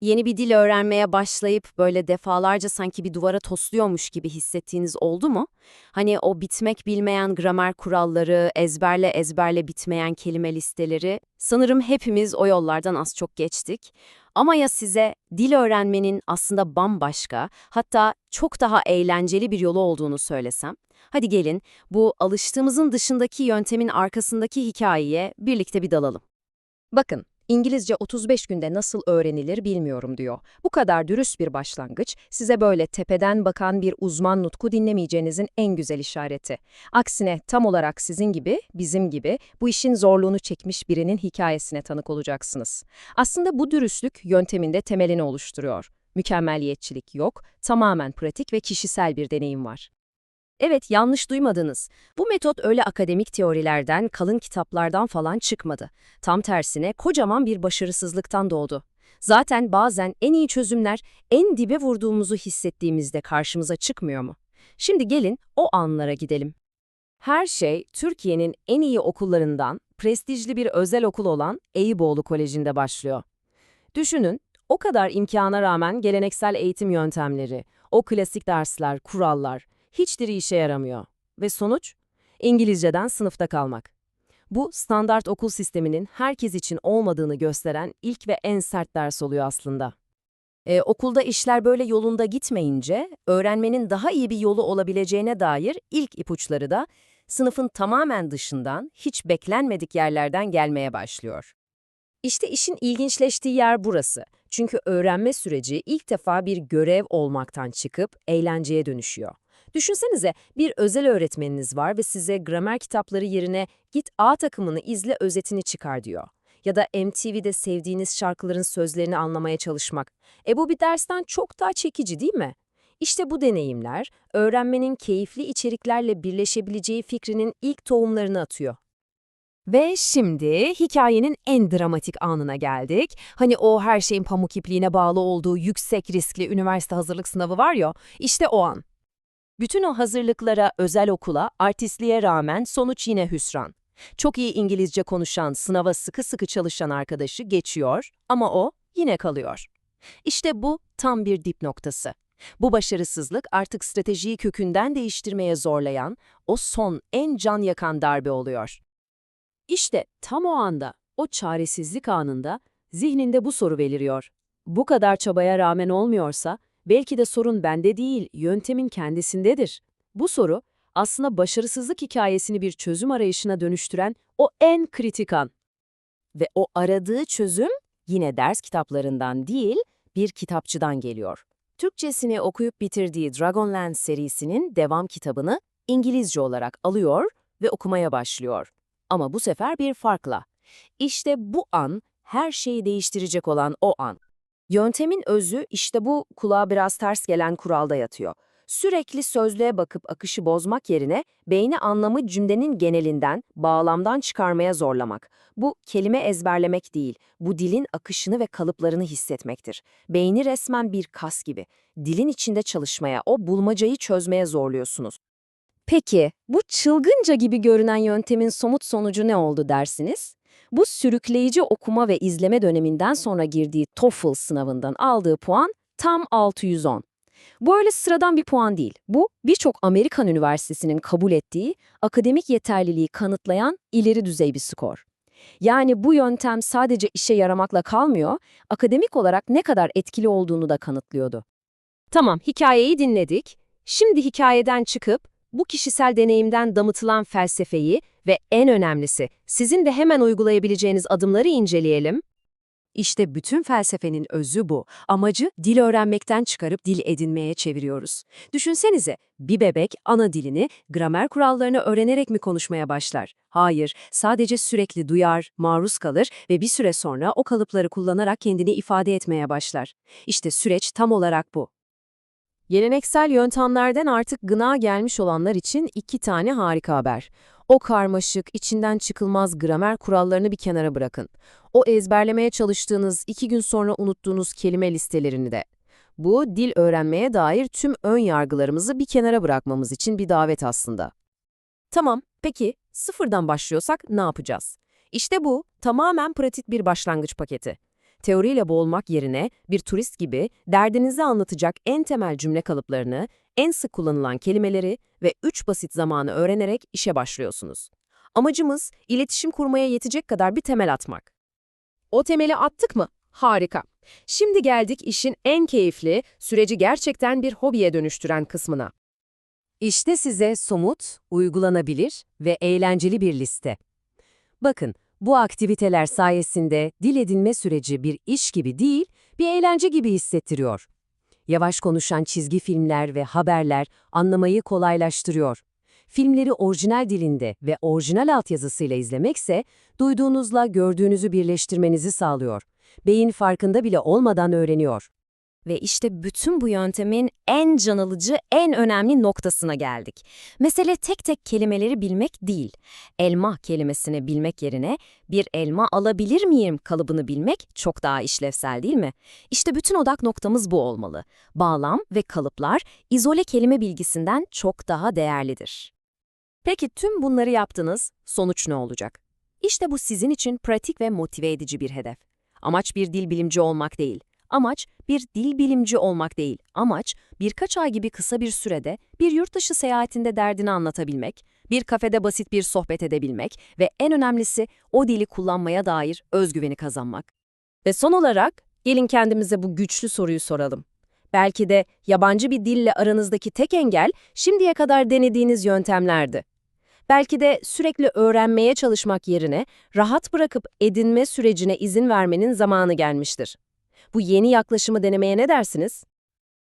Yeni bir dil öğrenmeye başlayıp böyle defalarca sanki bir duvara tosluyormuş gibi hissettiğiniz oldu mu? Hani o bitmek bilmeyen gramer kuralları, ezberle ezberle bitmeyen kelime listeleri, sanırım hepimiz o yollardan az çok geçtik. Ama ya size dil öğrenmenin aslında bambaşka, hatta çok daha eğlenceli bir yolu olduğunu söylesem? Hadi gelin bu alıştığımızın dışındaki yöntemin arkasındaki hikayeye birlikte bir dalalım. Bakın, İngilizce 35 günde nasıl öğrenilir bilmiyorum diyor. Bu kadar dürüst bir başlangıç, size böyle tepeden bakan bir uzman nutku dinlemeyeceğinizin en güzel işareti. Aksine tam olarak sizin gibi, bizim gibi bu işin zorluğunu çekmiş birinin hikayesine tanık olacaksınız. Aslında bu dürüstlük yönteminde temelini oluşturuyor. Mükemmeliyetçilik yok, tamamen pratik ve kişisel bir deneyim var. Evet, yanlış duymadınız. Bu metot öyle akademik teorilerden, kalın kitaplardan falan çıkmadı. Tam tersine kocaman bir başarısızlıktan doğdu. Zaten bazen en iyi çözümler en dibe vurduğumuzu hissettiğimizde karşımıza çıkmıyor mu? Şimdi gelin o anlara gidelim. Her şey Türkiye'nin en iyi okullarından, prestijli bir özel okul olan Eyüboğlu Koleji'nde başlıyor. Düşünün, o kadar imkana rağmen geleneksel eğitim yöntemleri, o klasik dersler, kurallar, hiçbiri işe yaramıyor. Ve sonuç? İngilizceden sınıfta kalmak. Bu standart okul sisteminin herkes için olmadığını gösteren ilk ve en sert ders oluyor aslında. Ee, okulda işler böyle yolunda gitmeyince, öğrenmenin daha iyi bir yolu olabileceğine dair ilk ipuçları da sınıfın tamamen dışından, hiç beklenmedik yerlerden gelmeye başlıyor. İşte işin ilginçleştiği yer burası. Çünkü öğrenme süreci ilk defa bir görev olmaktan çıkıp eğlenceye dönüşüyor. Düşünsenize bir özel öğretmeniniz var ve size gramer kitapları yerine git A takımını izle özetini çıkar diyor. Ya da MTV'de sevdiğiniz şarkıların sözlerini anlamaya çalışmak. E bu bir dersten çok daha çekici değil mi? İşte bu deneyimler, öğrenmenin keyifli içeriklerle birleşebileceği fikrinin ilk tohumlarını atıyor. Ve şimdi hikayenin en dramatik anına geldik. Hani o her şeyin pamuk ipliğine bağlı olduğu yüksek riskli üniversite hazırlık sınavı var ya, işte o an. Bütün o hazırlıklara, özel okula, artistliğe rağmen sonuç yine hüsran. Çok iyi İngilizce konuşan, sınava sıkı sıkı çalışan arkadaşı geçiyor ama o yine kalıyor. İşte bu tam bir dip noktası. Bu başarısızlık artık stratejiyi kökünden değiştirmeye zorlayan, o son en can yakan darbe oluyor. İşte tam o anda, o çaresizlik anında zihninde bu soru beliriyor. Bu kadar çabaya rağmen olmuyorsa, belki de sorun bende değil, yöntemin kendisindedir. Bu soru, aslında başarısızlık hikayesini bir çözüm arayışına dönüştüren o en kritik an. Ve o aradığı çözüm yine ders kitaplarından değil, bir kitapçıdan geliyor. Türkçesini okuyup bitirdiği Dragonlance serisinin devam kitabını İngilizce olarak alıyor ve okumaya başlıyor. Ama bu sefer bir farkla. İşte bu an, her şeyi değiştirecek olan o an. Yöntemin özü işte bu kulağa biraz ters gelen kuralda yatıyor. Sürekli sözlüğe bakıp akışı bozmak yerine beyni anlamı cümlenin genelinden, bağlamdan çıkarmaya zorlamak. Bu kelime ezberlemek değil, bu dilin akışını ve kalıplarını hissetmektir. Beyni resmen bir kas gibi. Dilin içinde çalışmaya, o bulmacayı çözmeye zorluyorsunuz. Peki, bu çılgınca gibi görünen yöntemin somut sonucu ne oldu dersiniz? Bu sürükleyici okuma ve izleme döneminden sonra girdiği TOEFL sınavından aldığı puan tam 610. Bu öyle sıradan bir puan değil. Bu, birçok Amerikan üniversitesinin kabul ettiği, akademik yeterliliği kanıtlayan ileri düzey bir skor. Yani bu yöntem sadece işe yaramakla kalmıyor, akademik olarak ne kadar etkili olduğunu da kanıtlıyordu. Tamam, hikayeyi dinledik. Şimdi hikayeden çıkıp bu kişisel deneyimden damıtılan felsefeyi ve en önemlisi sizin de hemen uygulayabileceğiniz adımları inceleyelim. İşte bütün felsefenin özü bu. Amacı dil öğrenmekten çıkarıp dil edinmeye çeviriyoruz. Düşünsenize bir bebek ana dilini, gramer kurallarını öğrenerek mi konuşmaya başlar? Hayır, sadece sürekli duyar, maruz kalır ve bir süre sonra o kalıpları kullanarak kendini ifade etmeye başlar. İşte süreç tam olarak bu. Geleneksel yöntemlerden artık gına gelmiş olanlar için iki tane harika haber. O karmaşık, içinden çıkılmaz gramer kurallarını bir kenara bırakın. O ezberlemeye çalıştığınız, iki gün sonra unuttuğunuz kelime listelerini de. Bu, dil öğrenmeye dair tüm ön yargılarımızı bir kenara bırakmamız için bir davet aslında. Tamam, peki sıfırdan başlıyorsak ne yapacağız? İşte bu, tamamen pratik bir başlangıç paketi. Teoriyle boğulmak yerine bir turist gibi derdinizi anlatacak en temel cümle kalıplarını, en sık kullanılan kelimeleri ve üç basit zamanı öğrenerek işe başlıyorsunuz. Amacımız iletişim kurmaya yetecek kadar bir temel atmak. O temeli attık mı? Harika. Şimdi geldik işin en keyifli, süreci gerçekten bir hobiye dönüştüren kısmına. İşte size somut, uygulanabilir ve eğlenceli bir liste. Bakın, bu aktiviteler sayesinde dil edinme süreci bir iş gibi değil, bir eğlence gibi hissettiriyor. Yavaş konuşan çizgi filmler ve haberler anlamayı kolaylaştırıyor. Filmleri orijinal dilinde ve orijinal altyazısıyla izlemekse, duyduğunuzla gördüğünüzü birleştirmenizi sağlıyor. Beyin farkında bile olmadan öğreniyor. Ve işte bütün bu yöntemin en can alıcı, en önemli noktasına geldik. Mesele tek tek kelimeleri bilmek değil. Elma kelimesini bilmek yerine bir elma alabilir miyim kalıbını bilmek çok daha işlevsel değil mi? İşte bütün odak noktamız bu olmalı. Bağlam ve kalıplar izole kelime bilgisinden çok daha değerlidir. Peki tüm bunları yaptınız, sonuç ne olacak? İşte bu sizin için pratik ve motive edici bir hedef. Amaç bir dil bilimci olmak değil. Amaç bir dil bilimci olmak değil. Amaç birkaç ay gibi kısa bir sürede bir yurt seyahatinde derdini anlatabilmek, bir kafede basit bir sohbet edebilmek ve en önemlisi o dili kullanmaya dair özgüveni kazanmak. Ve son olarak gelin kendimize bu güçlü soruyu soralım. Belki de yabancı bir dille aranızdaki tek engel şimdiye kadar denediğiniz yöntemlerdi. Belki de sürekli öğrenmeye çalışmak yerine rahat bırakıp edinme sürecine izin vermenin zamanı gelmiştir. Bu yeni yaklaşımı denemeye ne dersiniz?